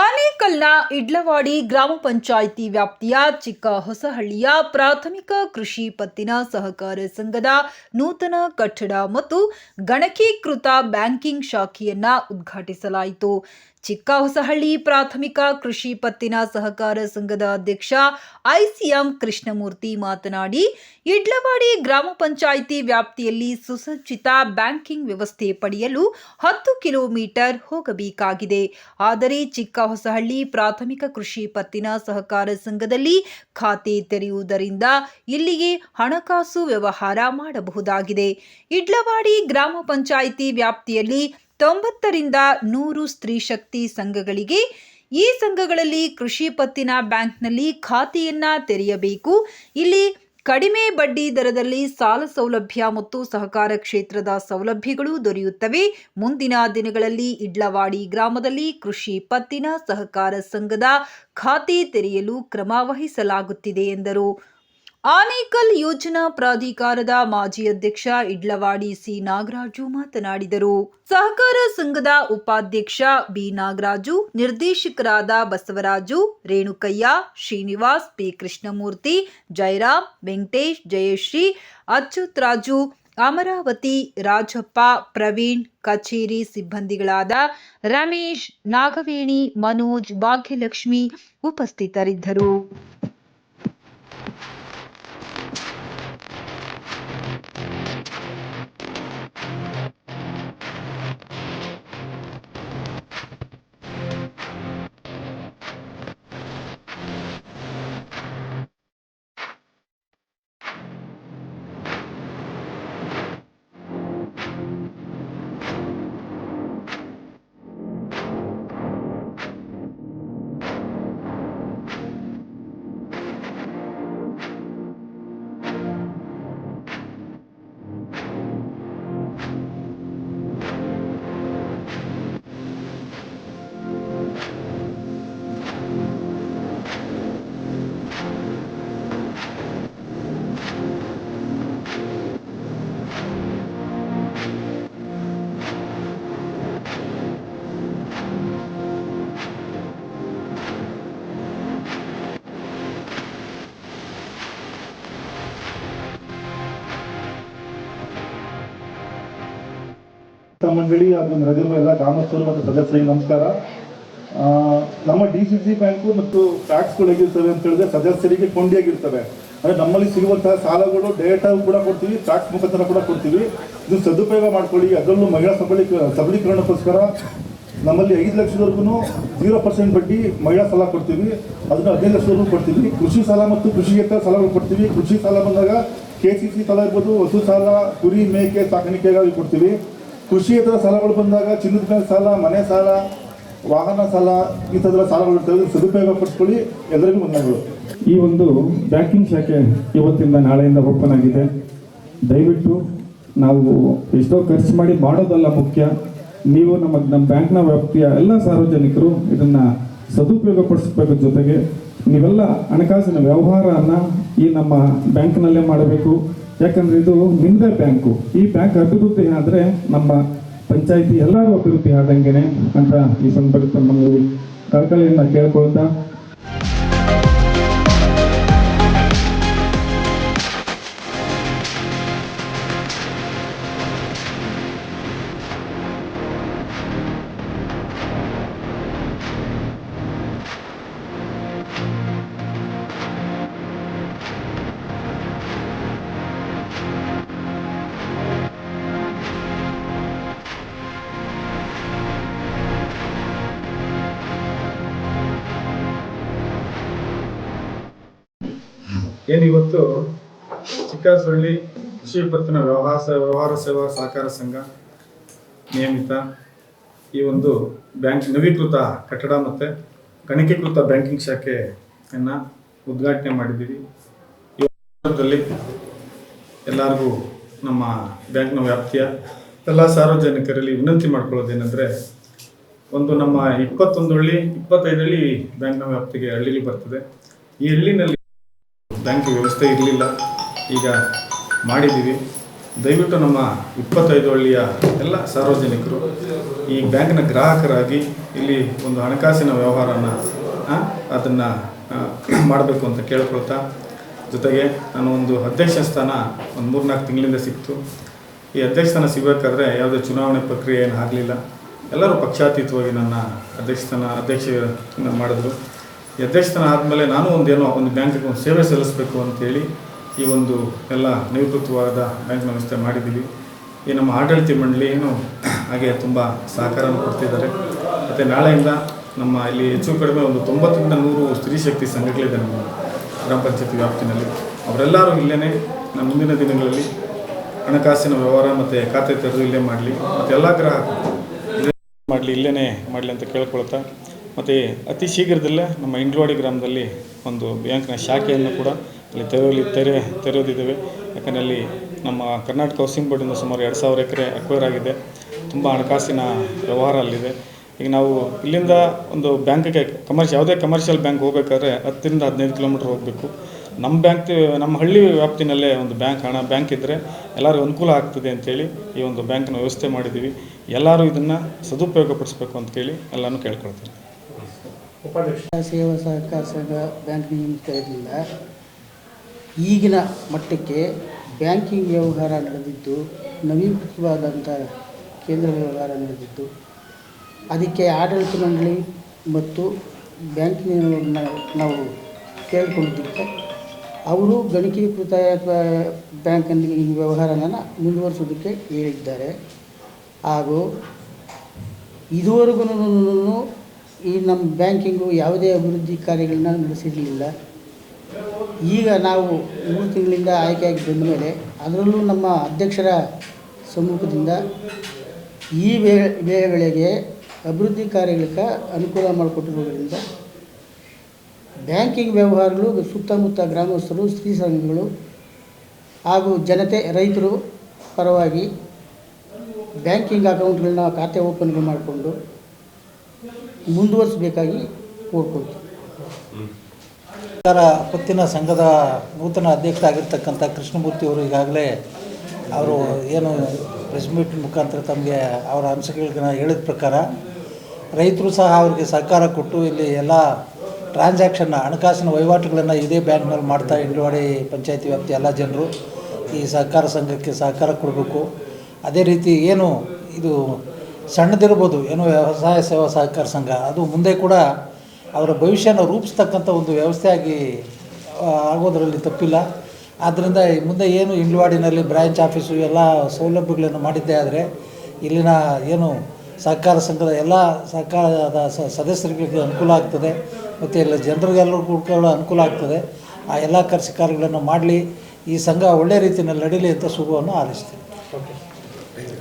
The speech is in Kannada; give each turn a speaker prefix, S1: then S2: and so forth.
S1: ಆನೇಕಲ್ನ ಇಡ್ಲವಾಡಿ ಗ್ರಾಮ ಪಂಚಾಯಿತಿ ವ್ಯಾಪ್ತಿಯ ಚಿಕ್ಕ ಹೊಸಹಳ್ಳಿಯ ಪ್ರಾಥಮಿಕ ಕೃಷಿ ಪತ್ತಿನ ಸಹಕಾರ ಸಂಘದ ನೂತನ ಕಟ್ಟಡ ಮತ್ತು ಗಣಕೀಕೃತ ಬ್ಯಾಂಕಿಂಗ್ ಶಾಖೆಯನ್ನ ಉದ್ಘಾಟಿಸಲಾಯಿತು. ಚಿಕ್ಕ ಹೊಸಹಳ್ಳಿ ಪ್ರಾಥಮಿಕ ಕೃಷಿ ಪತ್ತಿನ ಸಹಕಾರ ಸಂಘದ ಅಧ್ಯಕ್ಷ ಐಸಿಎಂ ಕೃಷ್ಣಮೂರ್ತಿ ಮಾತನಾಡಿ, ಇಡ್ಲವಾಡಿ ಗ್ರಾಮ ಪಂಚಾಯಿತಿ ವ್ಯಾಪ್ತಿಯಲ್ಲಿ ಸುಸಜ್ಜಿತ ಬ್ಯಾಂಕಿಂಗ್ ವ್ಯವಸ್ಥೆ ಪಡೆಯಲು ಹತ್ತು ಕಿಲೋಮೀಟರ್ ಹೋಗಬೇಕಾಗಿದೆ. ಆದರೆ ಚಿಕ್ಕ ಹೊಸಹಳ್ಳಿ ಪ್ರಾಥಮಿಕ ಕೃಷಿ ಪತ್ತಿನ ಸಹಕಾರ ಸಂಘದಲ್ಲಿ ಖಾತೆ ತೆರೆಯುವುದರಿಂದ ಇಲ್ಲಿಗೆ ಹಣಕಾಸು ವ್ಯವಹಾರ ಮಾಡಬಹುದಾಗಿದೆ. ಇಡ್ಲವಾಡಿ ಗ್ರಾಮ ಪಂಚಾಯಿತಿ ವ್ಯಾಪ್ತಿಯಲ್ಲಿ ತೊಂಬತ್ತರಿಂದ ನೂರು ಸ್ತ್ರೀ ಶಕ್ತಿ ಸಂಘಗಳಿಗೆ ಈ ಸಂಘಗಳಲ್ಲಿ ಕೃಷಿ ಪತ್ತಿನ ಬ್ಯಾಂಕ್ನಲ್ಲಿ ಖಾತೆಯನ್ನ ತೆರೆಯಬೇಕು. ಇಲ್ಲಿ ಕಡಿಮೆ ಬಡ್ಡಿ ದರದಲ್ಲಿ ಸಾಲ ಸೌಲಭ್ಯ ಮತ್ತು ಸಹಕಾರ ಕ್ಷೇತ್ರದ ಸೌಲಭ್ಯಗಳು ದೊರೆಯುತ್ತವೆ. ಮುಂದಿನ ದಿನಗಳಲ್ಲಿ ಇಡ್ಲವಾಡಿ ಗ್ರಾಮದಲ್ಲಿ ಕೃಷಿ ಪತ್ತಿನ ಸಹಕಾರ ಸಂಘದ ಖಾತೆ ತೆರೆಯಲು ಕ್ರಮ ವಹಿಸಲಾಗುತ್ತಿದೆ ಎಂದರು. ಆನೇಕಲ್ ಯೋಜನಾ ಪ್ರಾಧಿಕಾರದ ಮಾಜಿ ಅಧ್ಯಕ್ಷ ಇಡ್ಲವಾಡಿ ಸಿ. ನಾಗರಾಜು ಮಾತನಾಡಿದರು. ಸಹಕಾರ ಸಂಘದ ಉಪಾಧ್ಯಕ್ಷ ಬಿ. ನಾಗರಾಜು, ನಿರ್ದೇಶಕರಾದ ಬಸವರಾಜು, ರೇಣುಕಯ್ಯ, ಶ್ರೀನಿವಾಸ್ ಪಿ. ಕೃಷ್ಣಮೂರ್ತಿ ಜಯರಾಮ್ ವೆಂಕಟೇಶ್, ಜಯಶ್ರೀ ಅಚ್ಯುತ್ ರಾಜು ಅಮರಾವತಿ, ರಾಜಪ್ಪ, ಪ್ರವೀಣ್, ಕಚೇರಿ ಸಿಬ್ಬಂದಿಗಳಾದ ರಮೇಶ್, ನಾಗವೇಣಿ, ಮನೋಜ್, ಭಾಗ್ಯಲಕ್ಷ್ಮಿ ಉಪಸ್ಥಿತರಿದ್ದರು.
S2: ಮಂಡಳಿ ಹಾಗೂ ನಡೆದಿರುವ ಎಲ್ಲ ಗ್ರಾಮಸ್ಥರು ಮತ್ತು ಸದಸ್ಯರಿಗೆ ನಮಸ್ಕಾರ. ನಮ್ಮ ಡಿ ಸಿ ಸಿ ಬ್ಯಾಂಕು ಮತ್ತು ಟ್ಯಾಕ್ಸ್ಗಳು ಹೇಗಿರ್ತವೆ ಅಂತ ಹೇಳಿದ್ರೆ ಸದಸ್ಯರಿಗೆ ಕೊಂಡಿಯಾಗಿರ್ತವೆ. ಅಂದ್ರೆ ನಮ್ಮಲ್ಲಿ ಸಿಗುವಂತಹ ಸಾಲಗಳು ಡೇಟಾ ಕೂಡ ಕೊಡ್ತೀವಿ ಟ್ಯಾಕ್ಸ್ ಮುಖಾಂತರ ಕೂಡ ಕೊಡ್ತೀವಿ. ಇದು ಸದುಪಯೋಗ ಮಾಡ್ಕೊಳ್ಳಿ, ಅದರಲ್ಲೂ ಮಹಿಳಾ ಸಬಲೀಕ ಸಬಲೀಕರಣಕ್ಕೋಸ್ಕರ ನಮ್ಮಲ್ಲಿ ಐದು ಲಕ್ಷದವರೆಗೂ ಜೀರೋ ಪರ್ಸೆಂಟ್ ಬಡ್ಡಿ ಮಹಿಳಾ ಸಾಲ ಕೊಡ್ತೀವಿ. ಅದನ್ನ ಹದಿನೈದು ಲಕ್ಷದವರೆಗೂ ಕೊಡ್ತೀವಿ. ಕೃಷಿ ಸಾಲ ಮತ್ತು ಕೃಷಿಯೇತರ ಸಾಲಗಳು ಕೊಡ್ತೀವಿ. ಕೃಷಿ ಸಾಲ ಬಂದಾಗ ಕೆ ಸಿ ಸಿ ಸಾಲ ಇರ್ಬೋದು, ಹಸು ಸಾಲ, ಕುರಿ, ಮೇಕೆ, ಸಾಕಾಣಿಕೆಗಾಗಿ ಕೊಡ್ತೀವಿ. ಕೃಷಿಯೇತರ ಸಾಲಗಳು ಬಂದಾಗ ಚಿನ್ನದ ಮೇಲೆ ಸಾಲ, ಮನೆ ಸಾಲ, ವಾಹನ ಸಾಲ, ಈ ಥರದ ಸಾಲಗಳು ಸದುಪಯೋಗ ಪಡಿಸ್ಕೊಳ್ಳಿ ಎಲ್ಲರಿಗೂ ವಂದನೆಗಳು.
S3: ಈ ಒಂದು ಬ್ಯಾಂಕಿಂಗ್ ಶಾಖೆ ಇವತ್ತಿಂದ ನಾಳೆಯಿಂದ ಓಪನ್ ಆಗಿದೆ. ದಯವಿಟ್ಟು ನಾವು ಎಷ್ಟೋ ಖರ್ಚು ಮಾಡಿ ಮಾಡೋದಲ್ಲ ಮುಖ್ಯ. ನೀವು ನಮ್ಮ ನಮ್ಮ ಬ್ಯಾಂಕ್ನ ವ್ಯಾಪ್ತಿಯ ಎಲ್ಲ ಸಾರ್ವಜನಿಕರು ಇದನ್ನು ಸದುಪಯೋಗ ಪಡಿಸ್ಬೇಕು ಜೊತೆಗೆ ನೀವೆಲ್ಲ ಹಣಕಾಸಿನ ವ್ಯವಹಾರನ ಈ ನಮ್ಮ ಬ್ಯಾಂಕ್ನಲ್ಲೇ ಮಾಡಬೇಕು. ಯಾಕಂದ್ರೆ ಇದು ನಿಮ್ಮದೇ ಬ್ಯಾಂಕು. ಈ ಬ್ಯಾಂಕ್ ಅಭಿವೃದ್ಧಿ ಆದರೆ ನಮ್ಮ ಪಂಚಾಯಿತಿ ಎಲ್ಲರೂ ಅಭಿವೃದ್ಧಿ ಆದಂಗೆನೆ ಅಂತ ಈ ಸಂದರ್ಭ ತಮ್ಮಲ್ಲಿ ಕಳಕಳಿಯನ್ನು ಕೇಳ್ಕೊಳ್ತಾ
S4: ಏನು ಇವತ್ತು ಚಿಕ್ಕಸಳ್ಳಿ ಕೃಷಿ ಪತ್ತಿನ ವ್ಯವಹಾರ ವ್ಯವಹಾರ ಸೇವಾ ಸಹಕಾರ ಸಂಘ ನಿಯಮಿತ ಈ ಒಂದು ಬ್ಯಾಂಕ್ ನವೀಕೃತ ಕಟ್ಟಡ ಮತ್ತು ಗಣಕೀಕೃತ ಬ್ಯಾಂಕಿಂಗ್ ಶಾಖೆಯನ್ನು ಉದ್ಘಾಟನೆ ಮಾಡಿದ್ದೀವಿ. ಈ ಸಂದರ್ಭದಲ್ಲಿ ಎಲ್ಲರಿಗೂ ನಮ್ಮ ಬ್ಯಾಂಕ್ನ ವ್ಯಾಪ್ತಿಯ ಎಲ್ಲ ಸಾರ್ವಜನಿಕರಲ್ಲಿ ವಿನಂತಿ ಮಾಡ್ಕೊಳ್ಳೋದೇನೆಂದರೆ, ಒಂದು ನಮ್ಮ ಇಪ್ಪತ್ತೊಂದು ಹಳ್ಳಿ, ಇಪ್ಪತ್ತೈದು ಹಳ್ಳಿ ಬ್ಯಾಂಕ್ನ ವ್ಯಾಪ್ತಿಗೆ ಹಳ್ಳಿಲಿ ಬರ್ತದೆ. ಈ ಹಳ್ಳಿನಲ್ಲಿ ಬ್ಯಾಂಕ್ ವ್ಯವಸ್ಥೆ ಇರಲಿಲ್ಲ. ಈಗ ಮಾಡಿದ್ದೀವಿ. ದಯವಿಟ್ಟು ನಮ್ಮ ಇಪ್ಪತ್ತೈದು ಹಳ್ಳಿಯ ಎಲ್ಲ ಸಾರ್ವಜನಿಕರು, ಈ ಬ್ಯಾಂಕ್ನ ಗ್ರಾಹಕರಾಗಿ ಇಲ್ಲಿ ಒಂದು ಹಣಕಾಸಿನ ವ್ಯವಹಾರನ ಅದನ್ನು ಮಾಡಬೇಕು ಅಂತ ಕೇಳ್ಕೊಳ್ತಾ, ಜೊತೆಗೆ ನಾನು ಒಂದು ಅಧ್ಯಕ್ಷ ಸ್ಥಾನ ಒಂದು ಮೂರ್ನಾಲ್ಕು ತಿಂಗಳಿಂದ ಸಿಕ್ತು. ಈ ಅಧ್ಯಕ್ಷ ಸ್ಥಾನ ಸಿಗಬೇಕಾದ್ರೆ ಯಾವುದೇ ಚುನಾವಣೆ ಪ್ರಕ್ರಿಯೆ ಏನು ಆಗಲಿಲ್ಲ. ಎಲ್ಲರೂ ಪಕ್ಷಾತೀತವಾಗಿ ನನ್ನ ಅಧ್ಯಕ್ಷ ಸ್ಥಾನ, ಅಧ್ಯಕ್ಷ ಮಾಡಿದ್ರು. ಈ ಅಧ್ಯಕ್ಷ ಆದಮೇಲೆ ನಾನು ಒಂದೇನೋ ಒಂದು ಬ್ಯಾಂಕಿಗೆ ಒಂದು ಸೇವೆ ಸಲ್ಲಿಸಬೇಕು ಅಂತೇಳಿ ಈ ಒಂದು ಎಲ್ಲ ನಿವೃತ್ತವಾದ ಬ್ಯಾಂಕ್ ವ್ಯವಸ್ಥೆ ಮಾಡಿದ್ದೀವಿ. ಈ ನಮ್ಮ ಆಡಳಿತ ಮಂಡಳಿ ಏನು ಹಾಗೆ ತುಂಬ ಸಹಕಾರವನ್ನು ಕೊಡ್ತಿದ್ದಾರೆ. ಮತ್ತು ನಾಳೆಯಿಂದ ನಮ್ಮ ಇಲ್ಲಿ ಹೆಚ್ಚು ಕಡಿಮೆ ಒಂದು ತೊಂಬತ್ತರಿಂದ ನೂರು ಸ್ತ್ರೀ ಶಕ್ತಿ ಸಂಘಗಳಿದೆ ನಮ್ಮ ಗ್ರಾಮ ಪಂಚಾಯತಿ ವ್ಯಾಪ್ತಿನಲ್ಲಿ. ಅವರೆಲ್ಲರೂ ಇಲ್ಲೇ ನಮ್ಮ ಮುಂದಿನ ದಿನಗಳಲ್ಲಿ ಹಣಕಾಸಿನ ವ್ಯವಹಾರ ಮತ್ತು ಖಾತೆ ತೆರೆದು ಇಲ್ಲೇ ಮಾಡಲಿ. ಮತ್ತು ಎಲ್ಲ ಗ್ರಾಹಕರು ಮಾಡಲಿ ಇಲ್ಲೇ ಮಾಡಲಿ ಅಂತ ಕೇಳ್ಕೊಳ್ತಾ ಮತ್ತು ಅತಿ ಶೀಘ್ರದಲ್ಲೇ ನಮ್ಮ ಇಂಡ್ಲವಾಡಿ ಗ್ರಾಮದಲ್ಲಿ ಒಂದು ಬ್ಯಾಂಕ್ನ ಶಾಖೆಯನ್ನು ಕೂಡ ಅಲ್ಲಿ ತೆರೆಯಲಿ ತೆರೆ ತೆರೆಯೋದಿದ್ದೇವೆ ಯಾಕಂದರೆ ಅಲ್ಲಿ ನಮ್ಮ ಕರ್ನಾಟಕ ಹೌಸಿಂಗ್ ಬೋರ್ಡಿಂದ ಸುಮಾರು ಎರಡು ಸಾವಿರ ಎಕರೆ ಅಕ್ವೈರ್ ಆಗಿದೆ. ತುಂಬ ಹಣಕಾಸಿನ ವ್ಯವಹಾರ ಅಲ್ಲಿದೆ. ಈಗ ನಾವು ಇಲ್ಲಿಂದ ಒಂದು ಬ್ಯಾಂಕ್ಗೆ ಕಮರ್ಷಿಯಲ್ ಯಾವುದೇ ಕಮರ್ಷಿಯಲ್ ಬ್ಯಾಂಕ್ ಹೋಗ್ಬೇಕಾದ್ರೆ ಹತ್ತರಿಂದ ಹದಿನೈದು ಕಿಲೋಮೀಟ್ರ್ ಹೋಗಬೇಕು. ನಮ್ಮ ಬ್ಯಾಂಕ್ ನಮ್ಮ ಹಳ್ಳಿ ವ್ಯಾಪ್ತಿನಲ್ಲೇ ಒಂದು ಬ್ಯಾಂಕ್ ಹಣ ಬ್ಯಾಂಕ್ ಇದ್ದರೆ ಎಲ್ಲರಿಗೂ ಅನುಕೂಲ ಆಗ್ತದೆ ಅಂತೇಳಿ ಈ ಒಂದು ಬ್ಯಾಂಕ್ನ ವ್ಯವಸ್ಥೆ ಮಾಡಿದ್ದೀವಿ. ಎಲ್ಲರೂ ಇದನ್ನು ಸದುಪಯೋಗಪಡಿಸ್ಬೇಕು ಅಂತ ಕೇಳಿ ಎಲ್ಲನೂ ಕೇಳ್ಕೊಳ್ತೀನಿ.
S5: ಸೇವಾ ಸಹಕಾರ ಸಂಘ ಬ್ಯಾಂಕ್ ನಿಯಮಿತದಿಂದ ಈಗಿನ ಮಟ್ಟಕ್ಕೆ ಬ್ಯಾಂಕಿಂಗ್ ವ್ಯವಹಾರ ನಡೆದಿದ್ದು ನವೀಕೃತವಾದಂಥ ಕೇಂದ್ರ ವ್ಯವಹಾರ ನಡೆದಿದ್ದು, ಅದಕ್ಕೆ ಆಡಳಿತ ಮಂಡಳಿ ಮತ್ತು ಬ್ಯಾಂಕಿನ ನಾವು ಕೇಳಿಕೊಂಡಿದ್ದಕ್ಕೆ ಅವರು ಗಣಕೀಕೃತ ಬ್ಯಾಂಕಲ್ಲಿ ಈ ವ್ಯವಹಾರನ ಮುಂದುವರಿಸೋದಕ್ಕೆ ಹೇಳಿದ್ದಾರೆ. ಹಾಗೂ ಇದುವರೆಗೂ ಈ ನಮ್ಮ ಬ್ಯಾಂಕಿಂಗು ಯಾವುದೇ ಅಭಿವೃದ್ಧಿ ಕಾರ್ಯಗಳನ್ನ ನಡೆಸಿರಲಿಲ್ಲ. ಈಗ ನಾವು ಮೂರು ತಿಂಗಳಿಂದ ಆಯ್ಕೆಯಾಗಿ ಬಂದ ಮೇಲೆ ಅದರಲ್ಲೂ ನಮ್ಮ ಅಧ್ಯಕ್ಷರ ಸಮ್ಮುಖದಿಂದ ಈ ವೇಳೆ ವೇಳೆ ವೇಳೆಗೆ ಅಭಿವೃದ್ಧಿ ಕಾರ್ಯಗಳಿಗೆ ಅನುಕೂಲ ಮಾಡಿಕೊಟ್ಟಿರೋದ್ರಿಂದ ಬ್ಯಾಂಕಿಂಗ್ ವ್ಯವಹಾರಗಳು, ಸುತ್ತಮುತ್ತ ಗ್ರಾಮಸ್ಥರು, ಸ್ತ್ರೀ ಸಂಘಗಳು ಹಾಗೂ ಜನತೆ, ರೈತರು ಪರವಾಗಿ ಬ್ಯಾಂಕಿಂಗ್ ಅಕೌಂಟ್ಗಳನ್ನ ಖಾತೆ ಓಪನ್ಗಳು ಮಾಡಿಕೊಂಡು ಮುಂದುವರಿಸಬೇಕಾಗಿ ಕೋರ್ಕೊಳ್ತೀವಿ
S6: ಸರ್ಕಾರ ಪತ್ತಿನ ಸಂಘದ ನೂತನ ಅಧ್ಯಕ್ಷರಾಗಿರ್ತಕ್ಕಂಥ ಕೃಷ್ಣಮೂರ್ತಿ ಅವರು ಈಗಾಗಲೇ ಅವರು ಏನು ಪ್ರೆಸ್ ಮೀಟ್ ಮುಖಾಂತರ ತಮಗೆ ಅವರ ಅಂಶಗಳನ್ನ ಹೇಳಿದ ಪ್ರಕಾರ ರೈತರು ಸಹ ಅವರಿಗೆ ಸಹಕಾರ ಕೊಟ್ಟು ಇಲ್ಲಿ ಎಲ್ಲ ಟ್ರಾನ್ಸಾಕ್ಷನ್ನ ಹಣಕಾಸಿನ ವಹಿವಾಟುಗಳನ್ನು ಇದೇ ಬ್ಯಾಂಕ್ನಲ್ಲಿ ಮಾಡ್ತಾ ಇಂಡವಾಡಿ ಪಂಚಾಯತಿ ವ್ಯಾಪ್ತಿ ಎಲ್ಲ ಜನರು ಈ ಸಹಕಾರ ಸಂಘಕ್ಕೆ ಸಹಕಾರ ಕೊಡಬೇಕು. ಅದೇ ರೀತಿ ಏನು ಇದು ಸಣ್ಣದಿರ್ಬೋದು, ಏನು ವ್ಯವಸಾಯ ಸೇವಾ ಸಹಕಾರ ಸಂಘ. ಅದು ಮುಂದೆ ಕೂಡ ಅವರ ಭವಿಷ್ಯನ ರೂಪಿಸ್ತಕ್ಕಂಥ ಒಂದು ವ್ಯವಸ್ಥೆಯಾಗಿ ಆಗೋದರಲ್ಲಿ ತಪ್ಪಿಲ್ಲ. ಆದ್ದರಿಂದ ಮುಂದೆ ಏನು ಇಂಡ್ವಾಡಿನಲ್ಲಿ ಬ್ರಾಂಚ್ ಆಫೀಸು ಎಲ್ಲ ಸೌಲಭ್ಯಗಳನ್ನು ಮಾಡಿದ್ದೇ ಆದರೆ, ಇಲ್ಲಿನ ಏನು ಸಹಕಾರ ಸಂಘದ ಎಲ್ಲ ಸಹಕಾರದ ಸದಸ್ಯರಿಗೆ ಅನುಕೂಲ ಆಗ್ತದೆ. ಮತ್ತು ಎಲ್ಲ ಜನರಿಗೆಲ್ಲರಿಗೂ ಕೂಡ ಅನುಕೂಲ ಆಗ್ತದೆ. ಆ ಎಲ್ಲ ಕೆಲಸ ಕಾರ್ಯಗಳನ್ನು ಮಾಡಲಿ. ಈ ಸಂಘ ಒಳ್ಳೆಯ ರೀತಿಯಲ್ಲಿ ನಡೀಲಿ ಅಂತ ಶುಭವನ್ನು ಹಾರೈಸ್ತೀನಿ